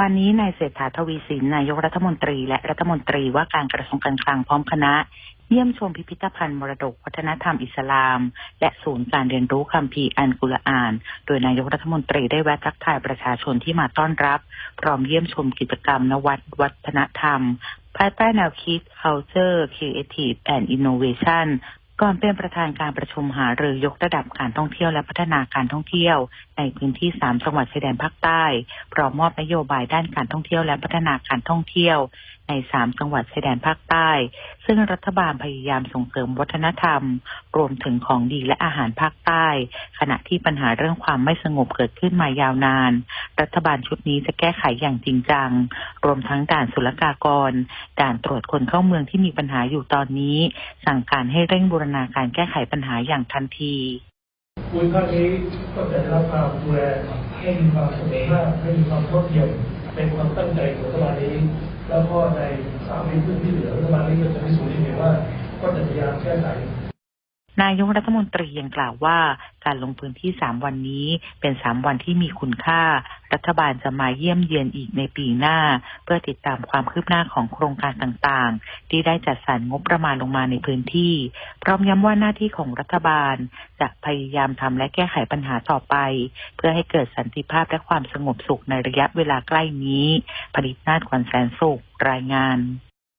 วันนี้นายเศรษฐาทวีสินนายกรัฐมนตรีและรัฐมนตรีว่าการกระทรวงการคลังพร้อมคณะ เยี่ยมชมพิพิธภัณฑ์มรดกวัฒนธรรมอิสลาม และศูนย์การเรียนรู้คัมภีร์อันกุรอาน โดยนายกรัฐมนตรีได้แวะทักทายประชาชนที่มาต้อนรับ พร้อมเยี่ยมชมกิจกรรมนวัดวัฒนธรรมภายใต้แนวคิด Culture Creative and Innovation ก่อนเป็นประธานการประชุมหารือยกระดับการท่องเที่ยวและพัฒนาการท่องเที่ยว ในพื้นที่ 3 จังหวัดชายแดนภาคใต้พร้อมมอบนโยบายด้านการท่องเที่ยวและพัฒนาการท่องเที่ยว ใน3จังหวัดชายแดนภาคใต้ ซึ่งรัฐบาลพยายามส่งเสริมวัฒนธรรม รวมถึงของดีและอาหารภาคใต้ ขณะที่ปัญหาเรื่องความไม่สงบเกิดขึ้นมายาวนาน รัฐบาลชุดนี้จะแก้ไขอย่างจริงจัง รวมทั้งด่านศุลกากร ด่านตรวจคนเข้าเมืองที่มีปัญหาอยู่ตอนนี้ สั่งการให้เร่งบูรณาการแก้ไขปัญหาอย่างทันทีภูมิภาคนี้ก็จะได้รับความดูแลให้มีความสมอภาคให้มีความเท่าเทียม เป็นความตั้งใจของรัฐบาลนี้ แล้วก็ในสามปีครึ่งที่เหลือรัฐบาลนี้ก็จะพิสูจน์ให้เห็นว่าก็จะพยายามแก้ไข นายกรัฐมนตรียังกล่าวว่า การลงพื้นที่ 3 วันนี้เป็น 3 วันที่มีคุณค่า รัฐบาลจะมาเยี่ยมเยียนอีกในปีหน้า เพื่อติดตามความคืบหน้าของโครงการต่างๆ ที่ได้จัดสรรงบประมาณลงมาในพื้นที่ พร้อมย้ำว่าหน้าที่ของรัฐบาล จะพยายามทำและแก้ไขปัญหาต่อไป เพื่อให้เกิดสันติภาพและความสงบสุขในระยะเวลาใกล้นี้ผลิตนาถขวัญแสนสุขรายงาน